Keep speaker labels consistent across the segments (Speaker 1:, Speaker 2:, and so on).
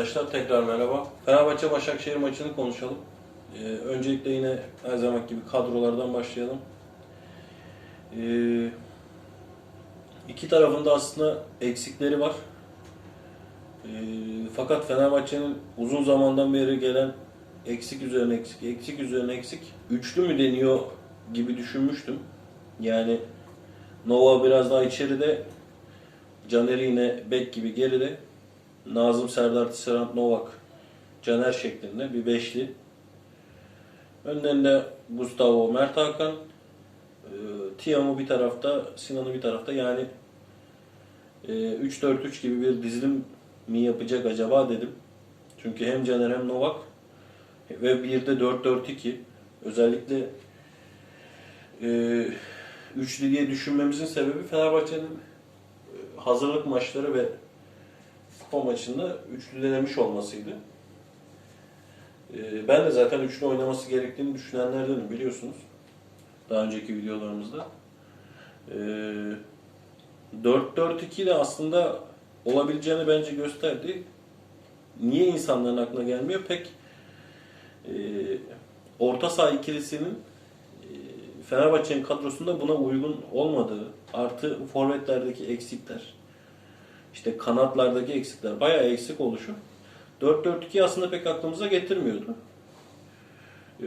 Speaker 1: arkadaşlar tekrar merhaba. Fenerbahçe Başakşehir maçını konuşalım. Ee, öncelikle yine her zaman gibi kadrolardan başlayalım. Ee, iki tarafında aslında eksikleri var. Ee, fakat Fenerbahçe'nin uzun zamandan beri gelen eksik üzerine eksik, eksik üzerine eksik. Üçlü mü deniyor gibi düşünmüştüm. Yani Nova biraz daha içeride, Caner'i yine bek gibi geride. Nazım Serdar Tisserand Novak Caner şeklinde bir beşli. Önlerinde Gustavo Mert Hakan. E, Tiam'ı bir tarafta, Sinan'ı bir tarafta. Yani e, 3-4-3 gibi bir dizilim mi yapacak acaba dedim. Çünkü hem Caner hem Novak ve bir de 4-4-2 özellikle e, üçlü diye düşünmemizin sebebi Fenerbahçe'nin e, hazırlık maçları ve kupa maçında üçlü denemiş olmasıydı. Ee, Ben de zaten üçlü oynaması gerektiğini düşünenlerdenim biliyorsunuz. Daha önceki videolarımızda. Ee, 4-4-2 de aslında olabileceğini bence gösterdi. Niye insanların aklına gelmiyor? Pek e, orta saha ikilisinin e, Fenerbahçe'nin kadrosunda buna uygun olmadığı, artı forvetlerdeki eksikler, işte kanatlardaki eksikler bayağı eksik oluşu 4-4-2 aslında pek aklımıza getirmiyordu. Ee,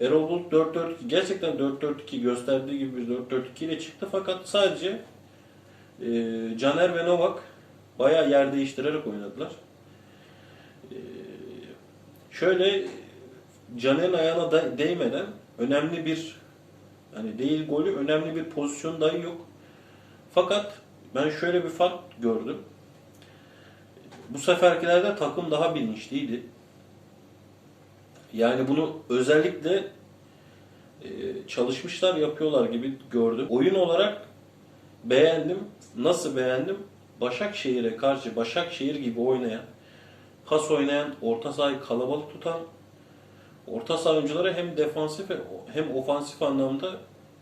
Speaker 1: Erol Bulut 4-4 gerçekten 4-4-2 gösterdiği gibi bir 4-4-2 ile çıktı fakat sadece e, Caner ve Novak bayağı yer değiştirerek oynadılar. Ee, şöyle Caner'in ayağına da değmeden önemli bir hani değil golü önemli bir pozisyon dahi yok. Fakat ben şöyle bir fark gördüm. Bu seferkilerde takım daha bilinçliydi. Yani bunu özellikle e, çalışmışlar yapıyorlar gibi gördüm. Oyun olarak beğendim. Nasıl beğendim? Başakşehir'e karşı Başakşehir gibi oynayan, pas oynayan, orta sahayı kalabalık tutan, orta saha oyuncuları hem defansif hem ofansif anlamda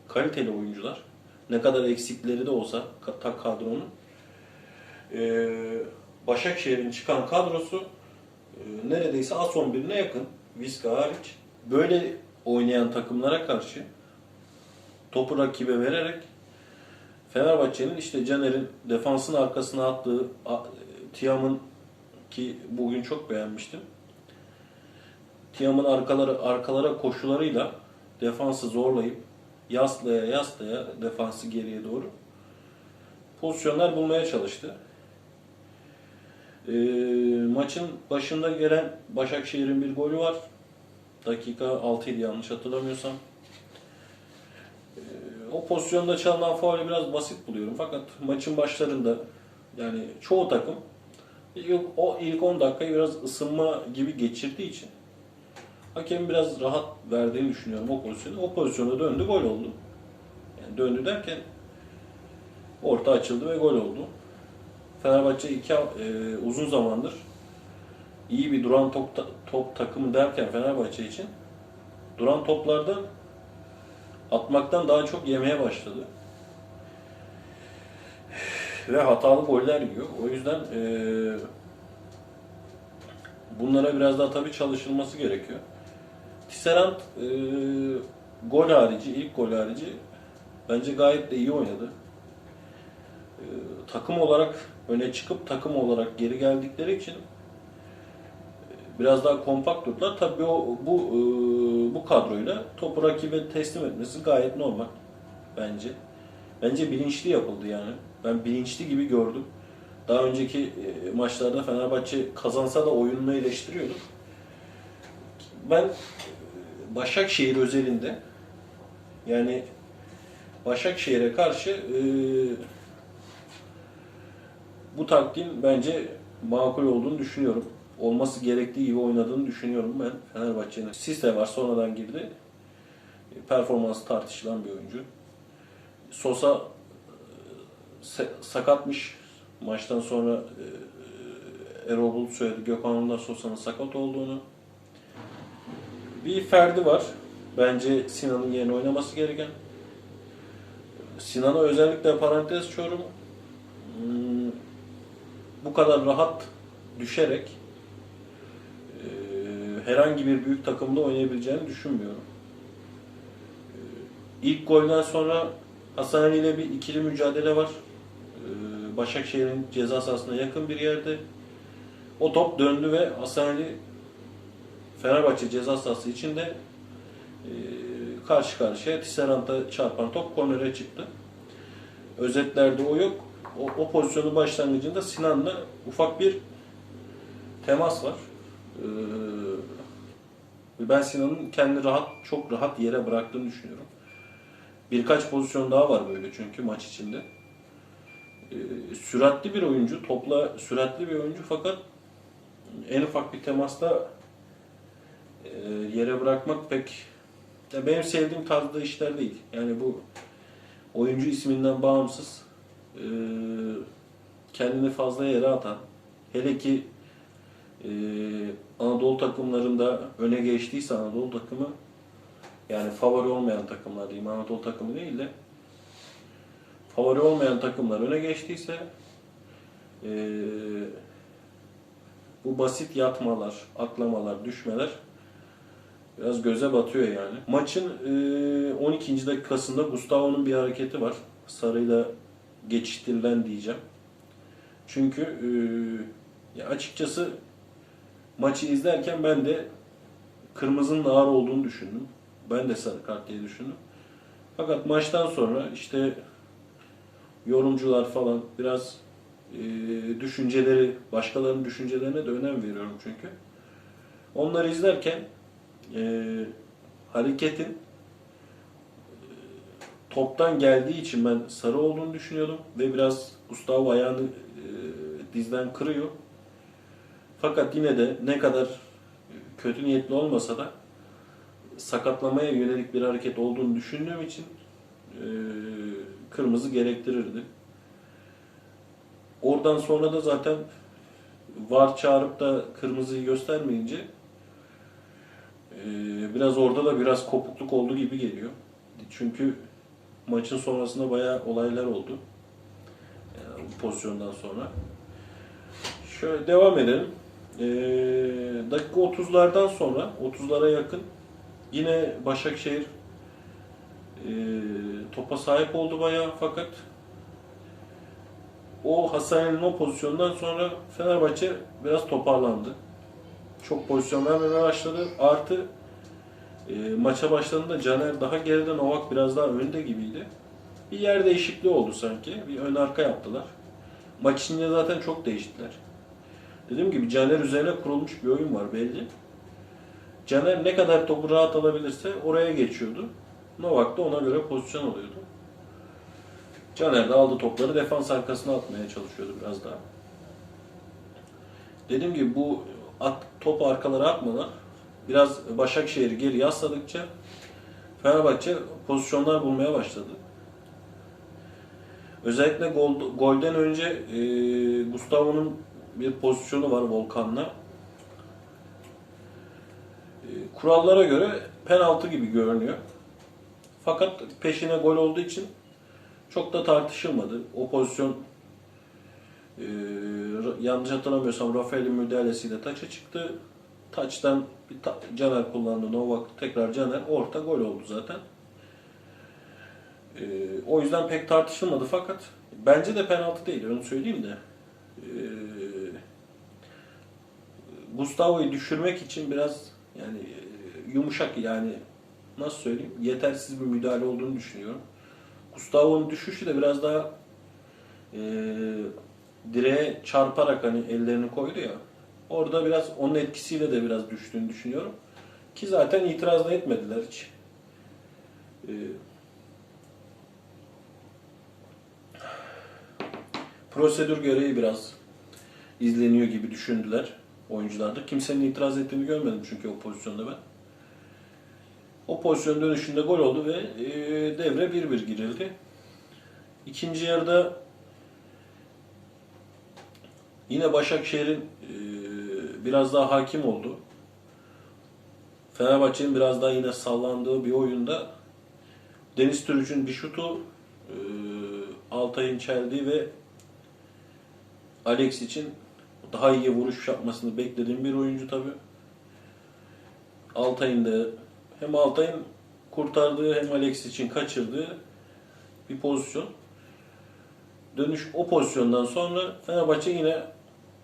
Speaker 1: kaliteli oyuncular. Ne kadar eksikleri de olsa ka- ta kadronun. Ee, Başakşehir'in çıkan kadrosu e, neredeyse A11'ine yakın. Viska hariç. Böyle oynayan takımlara karşı topu rakibe vererek Fenerbahçe'nin işte Caner'in defansın arkasına attığı Tiam'ın ki bugün çok beğenmiştim. Tiam'ın arkaları arkalara koşularıyla defansı zorlayıp yaslaya yaslaya defansı geriye doğru pozisyonlar bulmaya çalıştı. Ee, maçın başında gelen Başakşehir'in bir golü var. Dakika 6 idi yanlış hatırlamıyorsam. Ee, o pozisyonda çalınan faulü biraz basit buluyorum. Fakat maçın başlarında yani çoğu takım yok o ilk 10 dakikayı biraz ısınma gibi geçirdiği için hakem biraz rahat verdiğini düşünüyorum o pozisyonu. O pozisyonda döndü gol oldu. Yani döndü derken orta açıldı ve gol oldu. Fenerbahçe iki e, uzun zamandır iyi bir duran top, top takımı derken Fenerbahçe için duran toplardan atmaktan daha çok yemeye başladı. Ve hatalı goller yiyor. O yüzden e, bunlara biraz daha tabii çalışılması gerekiyor. Tisserand e, gol harici, ilk gol harici bence gayet de iyi oynadı. E, takım olarak öne çıkıp takım olarak geri geldikleri için e, biraz daha kompakt durdular. Tabii o bu e, bu kadroyla topu rakibe teslim etmesi gayet normal bence. Bence bilinçli yapıldı yani. Ben bilinçli gibi gördüm. Daha önceki e, maçlarda Fenerbahçe kazansa da oyununu eleştiriyorduk. Ben e, Başakşehir özelinde yani Başakşehir'e karşı e, bu taktiğin bence makul olduğunu düşünüyorum. Olması gerektiği gibi oynadığını düşünüyorum ben Fenerbahçe'nin. Sisse var sonradan girdi. E, Performansı tartışılan bir oyuncu. Sosa e, sakatmış. Maçtan sonra e, Erol Bulut söyledi Gökhan'ın da Sosa'nın sakat olduğunu. Bir Ferdi var. Bence Sinan'ın yerine oynaması gereken. Sinan'a özellikle parantez açıyorum. Hmm, bu kadar rahat düşerek e, herhangi bir büyük takımda oynayabileceğini düşünmüyorum. E, İlk golden sonra Hasan Ali ile bir ikili mücadele var. E, Başakşehir'in ceza sahasına yakın bir yerde. O top döndü ve Hasan Ali Fenerbahçe ceza sahası içinde e, karşı karşıya Tisserant'a çarpan top kornere çıktı. Özetlerde o yok. O, o pozisyonun başlangıcında Sinan'la ufak bir temas var. Ee, ben Sinan'ın kendini rahat, çok rahat yere bıraktığını düşünüyorum. Birkaç pozisyon daha var böyle çünkü maç içinde. Ee, süratli bir oyuncu, topla süratli bir oyuncu fakat en ufak bir temasta e, yere bırakmak pek ya benim sevdiğim tarzda işler değil. Yani bu oyuncu isminden bağımsız e, kendini fazla yere atan hele ki e, Anadolu takımlarında öne geçtiyse Anadolu takımı yani favori olmayan takımlar diyeyim Anadolu takımı değil de favori olmayan takımlar öne geçtiyse bu basit yatmalar, atlamalar, düşmeler biraz göze batıyor yani. Maçın e, 12. dakikasında Gustavo'nun bir hareketi var. Sarıyla geçiştirilen diyeceğim. Çünkü e, ya açıkçası maçı izlerken ben de kırmızının ağır olduğunu düşündüm. Ben de sarı kart diye düşündüm. Fakat maçtan sonra işte yorumcular falan biraz e, düşünceleri, başkalarının düşüncelerine de önem veriyorum çünkü. Onları izlerken e, hareketin e, toptan geldiği için ben sarı olduğunu düşünüyordum ve biraz Gustavo ayağını e, dizden kırıyor. Fakat yine de ne kadar kötü niyetli olmasa da sakatlamaya yönelik bir hareket olduğunu düşündüğüm için e, kırmızı gerektirirdi. Oradan sonra da zaten var çağırıp da kırmızıyı göstermeyince e, biraz orada da biraz kopukluk oldu gibi geliyor. Çünkü maçın sonrasında bayağı olaylar oldu. Yani bu pozisyondan sonra. Şöyle devam edelim. Ee, dakika 30'lardan sonra 30'lara yakın yine Başakşehir e, topa sahip oldu bayağı fakat o Hasan'ın o pozisyondan sonra Fenerbahçe biraz toparlandı. Çok pozisyon vermemeye başladı. Artı e, maça başladığında Caner daha geride, Novak biraz daha önde gibiydi. Bir yer değişikliği oldu sanki. Bir ön arka yaptılar. Maç içinde zaten çok değiştiler. Dediğim gibi Caner üzerine kurulmuş bir oyun var belli. Caner ne kadar topu rahat alabilirse oraya geçiyordu. Novak da ona göre pozisyon alıyordu. Caner de aldı topları defans arkasına atmaya çalışıyordu biraz daha. Dediğim gibi bu at, top arkalara atmalar biraz Başakşehir'i geri yasladıkça Fenerbahçe pozisyonlar bulmaya başladı. Özellikle gol, golden önce e, Gustavo'nun bir pozisyonu var Volkan'la. E, kurallara göre penaltı gibi görünüyor. Fakat peşine gol olduğu için çok da tartışılmadı. O pozisyon e, yanlış hatırlamıyorsam Rafael'in müdahalesiyle taça çıktı. Taçtan bir ta- Caner kullandı. Novak tekrar Caner. Orta gol oldu zaten. E, o yüzden pek tartışılmadı fakat bence de penaltı değil. Onu söyleyeyim de. E, Gustavo'yu düşürmek için biraz yani e, yumuşak yani nasıl söyleyeyim yetersiz bir müdahale olduğunu düşünüyorum. Gustavo'nun düşüşü de biraz daha e, direğe çarparak hani ellerini koydu ya. Orada biraz onun etkisiyle de biraz düştüğünü düşünüyorum. Ki zaten itiraz da etmediler hiç. E, prosedür gereği biraz izleniyor gibi düşündüler oyuncularda. Kimsenin itiraz ettiğini görmedim çünkü o pozisyonda ben. O pozisyon dönüşünde gol oldu ve e, devre 1-1 girildi. İkinci yarıda yine Başakşehir'in e, biraz daha hakim oldu. Fenerbahçe'nin biraz daha yine sallandığı bir oyunda Deniz Türüç'ün bir şutu e, Altay'ın çeldiği ve Alex için daha iyi vuruş yapmasını beklediğim bir oyuncu tabii. Altay'ın da hem Altay'ın kurtardığı hem Alex için kaçırdığı bir pozisyon. Dönüş o pozisyondan sonra Fenerbahçe yine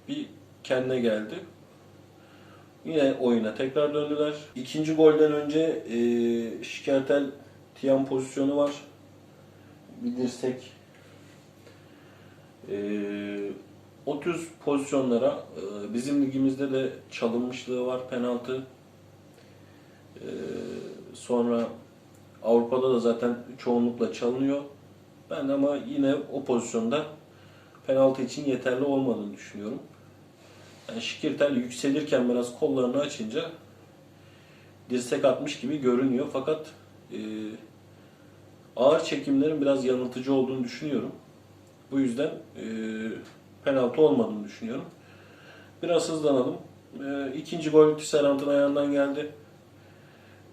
Speaker 1: bir kendine geldi. Yine oyuna tekrar döndüler. İkinci golden önce e, Şikertel Tiyan pozisyonu var. Bir dirsek. E, o tür pozisyonlara e, bizim ligimizde de çalınmışlığı var penaltı. E, sonra Avrupa'da da zaten çoğunlukla çalınıyor. Ben ama yine o pozisyonda penaltı için yeterli olmadığını düşünüyorum. Yani Şikirtel yükselirken biraz kollarını açınca dirsek atmış gibi görünüyor. Fakat e, ağır çekimlerin biraz yanıltıcı olduğunu düşünüyorum. Bu yüzden e, penaltı olmadığını düşünüyorum. Biraz hızlanalım. E, ikinci gol Tisserant'ın ayağından geldi.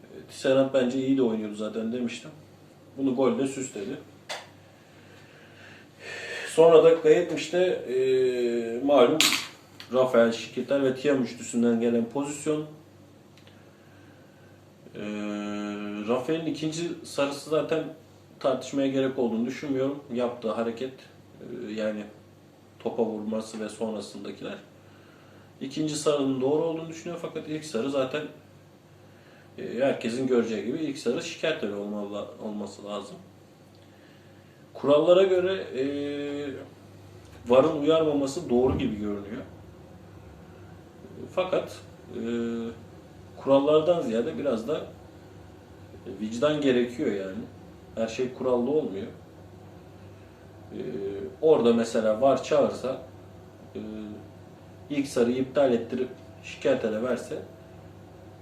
Speaker 1: E, Tisserant bence iyi de oynuyordu zaten demiştim. Bunu golle süsledi. Sonra dakika 70'te e, malum Rafael Şikirtel ve Tiam üçlüsünden gelen pozisyon. E, Rafael'in ikinci sarısı zaten tartışmaya gerek olduğunu düşünmüyorum. Yaptığı hareket e, yani topa vurması ve sonrasındakiler. İkinci sarının doğru olduğunu düşünüyorum fakat ilk sarı zaten e, herkesin göreceği gibi ilk sarı Şikirtel olmalı, olması lazım. Kurallara göre e, VAR'ın uyarmaması doğru gibi görünüyor. Fakat e, kurallardan ziyade biraz da vicdan gerekiyor yani. Her şey kurallı olmuyor. E, orada mesela VAR çağırsa e, ilk sarıyı iptal ettirip şikayet verse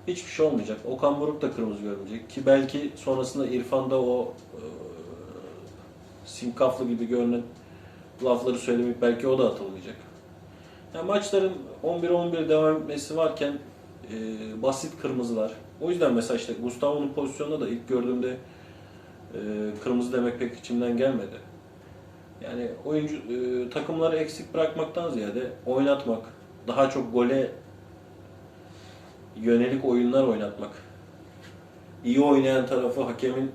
Speaker 1: hiçbir şey olmayacak. Okan Buruk da kırmızı görmeyecek. Ki belki sonrasında İrfan'da o e, sinkaflı gibi görünen lafları söylemek belki o da atılmayacak. Yani maçların 11-11 devam etmesi varken e, basit kırmızılar. O yüzden mesela işte Gustavo'nun pozisyonunda da ilk gördüğümde e, kırmızı demek pek içimden gelmedi. Yani oyuncu e, takımları eksik bırakmaktan ziyade oynatmak, daha çok gole yönelik oyunlar oynatmak. İyi oynayan tarafı hakemin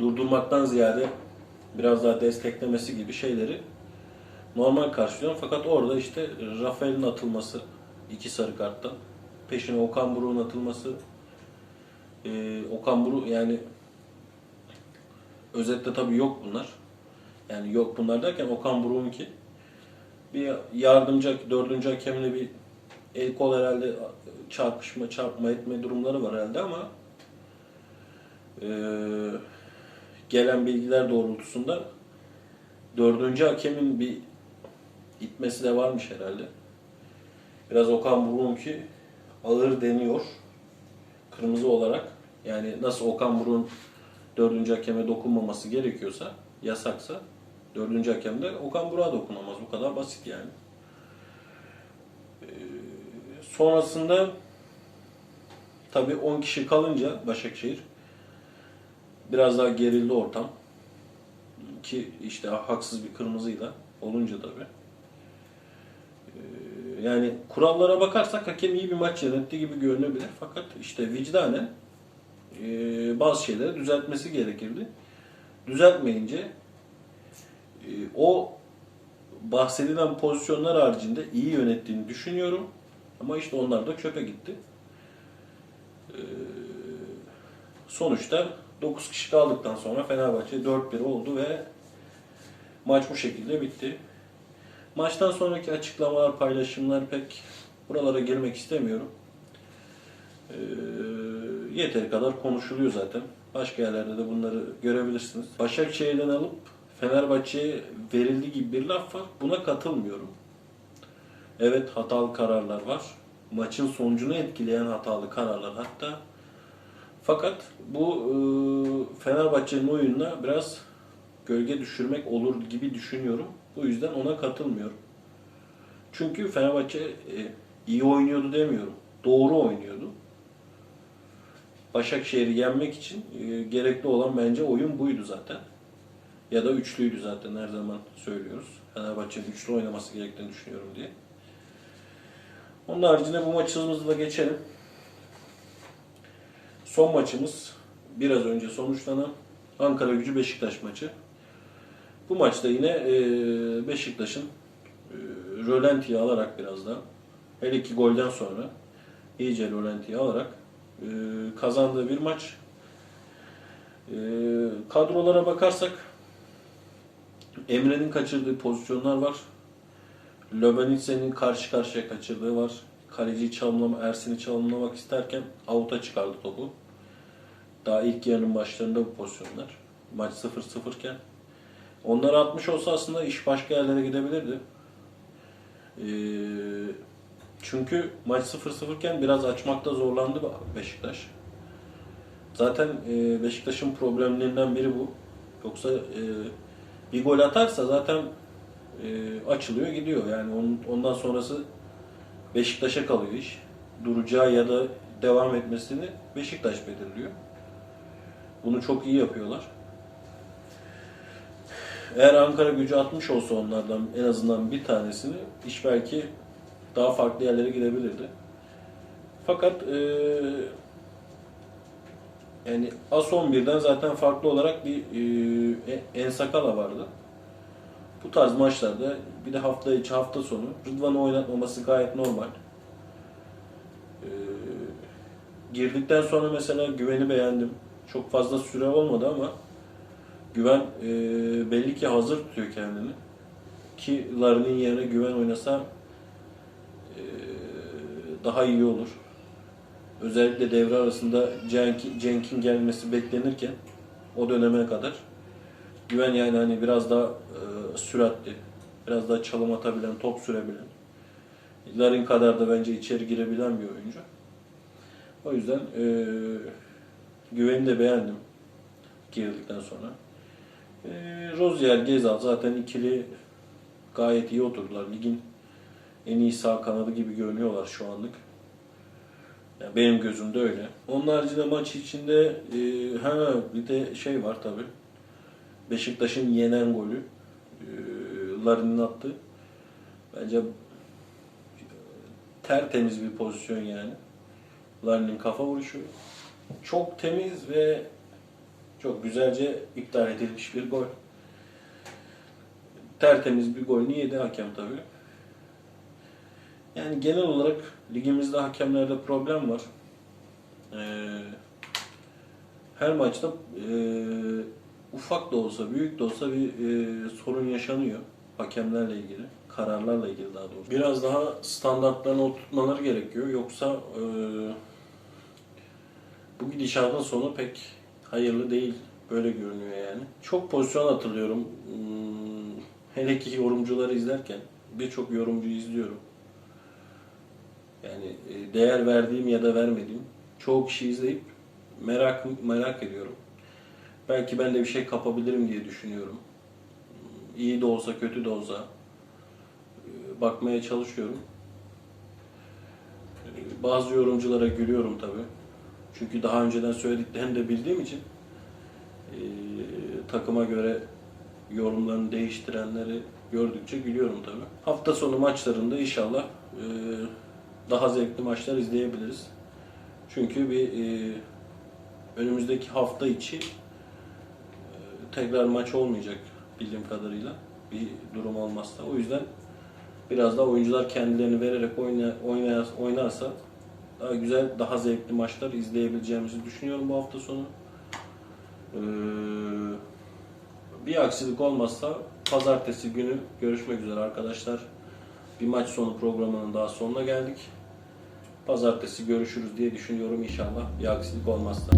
Speaker 1: durdurmaktan ziyade biraz daha desteklemesi gibi şeyleri normal karşılıyorum. Fakat orada işte Rafael'in atılması iki sarı karttan. Peşine Okan Buruk'un atılması. Ee, Okan Buruk yani özetle tabii yok bunlar. Yani yok bunlar derken Okan Buruk'un ki bir yardımcı, dördüncü hakemle bir el kol herhalde çarpışma, çarpma etme durumları var herhalde ama eee gelen bilgiler doğrultusunda dördüncü hakemin bir itmesi de varmış herhalde. Biraz Okan Buruk'un ki ağır deniyor. Kırmızı olarak. Yani nasıl Okan Buruk'un dördüncü hakeme dokunmaması gerekiyorsa, yasaksa dördüncü hakem de Okan Buruk'a dokunamaz. Bu kadar basit yani. Ee, sonrasında tabii 10 kişi kalınca Başakşehir biraz daha gerildi ortam. Ki işte haksız bir kırmızıyla olunca tabii. Ee, yani kurallara bakarsak hakem iyi bir maç yönetti gibi görünebilir. Fakat işte vicdanen e, bazı şeyleri düzeltmesi gerekirdi. Düzeltmeyince e, o bahsedilen pozisyonlar haricinde iyi yönettiğini düşünüyorum. Ama işte onlar da çöpe gitti. Ee, sonuçta 9 kişi kaldıktan sonra Fenerbahçe 4-1 oldu ve maç bu şekilde bitti. Maçtan sonraki açıklamalar, paylaşımlar pek buralara girmek istemiyorum. Ee, yeteri kadar konuşuluyor zaten. Başka yerlerde de bunları görebilirsiniz. Başakşehir'den alıp Fenerbahçe'ye verildiği gibi bir laf var. Buna katılmıyorum. Evet hatalı kararlar var. Maçın sonucunu etkileyen hatalı kararlar hatta. Fakat bu e, Fenerbahçe'nin oyununa biraz gölge düşürmek olur gibi düşünüyorum. Bu yüzden ona katılmıyorum. Çünkü Fenerbahçe e, iyi oynuyordu demiyorum. Doğru oynuyordu. Başakşehir'i yenmek için e, gerekli olan bence oyun buydu zaten. Ya da üçlüydü zaten her zaman söylüyoruz. Fenerbahçe'nin üçlü oynaması gerektiğini düşünüyorum diye. Onun haricinde bu maçımızı da geçelim. Son maçımız biraz önce sonuçlanan Ankara Gücü Beşiktaş maçı. Bu maçta yine e, Beşiktaş'ın e, rölantiyi alarak biraz da her iki golden sonra iyice rölantiyi alarak e, kazandığı bir maç. Kadrolara bakarsak Emre'nin kaçırdığı pozisyonlar var. Löbenitse'nin karşı karşıya kaçırdığı var. Kaleciyi çalımlama, Ersin'i çalımlamak isterken avuta çıkardı topu. Daha ilk yarının başlarında bu pozisyonlar. Maç 0-0 iken. Onları atmış olsa aslında iş başka yerlere gidebilirdi. Ee, çünkü maç 0-0 iken biraz açmakta zorlandı Beşiktaş. Zaten e, Beşiktaş'ın problemlerinden biri bu. Yoksa e, bir gol atarsa zaten e, açılıyor gidiyor. Yani onun, ondan sonrası Beşiktaş'a kalıyor iş. Duracağı ya da devam etmesini Beşiktaş belirliyor. Bunu çok iyi yapıyorlar. Eğer Ankara gücü atmış olsa onlardan en azından bir tanesini iş belki daha farklı yerlere gidebilirdi. Fakat e, yani A11'den zaten farklı olarak bir e, Ensakala vardı. Bu tarz maçlarda bir de hafta içi hafta sonu Rıdvan'ı oynatmaması gayet normal. E, girdikten sonra mesela güveni beğendim. Çok fazla süre olmadı ama güven e, belli ki hazır tutuyor kendini. Ki Larin'in yerine güven oynasa e, daha iyi olur. Özellikle devre arasında Cenk, Cenk'in gelmesi beklenirken o döneme kadar güven yani hani biraz daha e, süratli, biraz daha çalım atabilen, top sürebilen. Larin kadar da bence içeri girebilen bir oyuncu. O yüzden e, güveni de beğendim girdikten sonra. E, Rozier, Gezal zaten ikili gayet iyi oturdular. Ligin en iyi sağ kanadı gibi görünüyorlar şu anlık. Yani benim gözümde öyle. Onun haricinde maç içinde e, ha bir de şey var tabi. Beşiktaş'ın yenen golü. Larin'in attı. Bence e, tertemiz bir pozisyon yani. Larin'in kafa vuruşu. Çok temiz ve çok güzelce iptal edilmiş bir gol. Tertemiz bir golünü yedi hakem tabi. Yani genel olarak ligimizde hakemlerde problem var. Ee, her maçta e, ufak da olsa, büyük de olsa bir e, sorun yaşanıyor hakemlerle ilgili, kararlarla ilgili daha doğrusu. Biraz daha standartlarını oturtmaları gerekiyor. Yoksa e, bu gidişatın sonu pek hayırlı değil. Böyle görünüyor yani. Çok pozisyon hatırlıyorum. Hmm, hele ki yorumcuları izlerken birçok yorumcuyu izliyorum. Yani e, değer verdiğim ya da vermediğim çoğu kişi izleyip merak merak ediyorum. Belki ben de bir şey kapabilirim diye düşünüyorum. İyi de olsa kötü de olsa e, bakmaya çalışıyorum. E, Bazı yorumculara gülüyorum tabi. Çünkü daha önceden söylediklerini de bildiğim için e, takıma göre yorumlarını değiştirenleri gördükçe gülüyorum tabi. Hafta sonu maçlarında inşallah daha zevkli maçlar izleyebiliriz. Çünkü bir önümüzdeki hafta içi tekrar maç olmayacak bildiğim kadarıyla bir durum olmazsa. O yüzden biraz daha oyuncular kendilerini vererek oyna, oyna, oynarsa daha güzel, daha zevkli maçlar izleyebileceğimizi düşünüyorum bu hafta sonu. Ee, bir aksilik olmazsa pazartesi günü görüşmek üzere arkadaşlar. Bir maç sonu programının daha sonuna geldik. Pazartesi görüşürüz diye düşünüyorum inşallah bir aksilik olmazsa.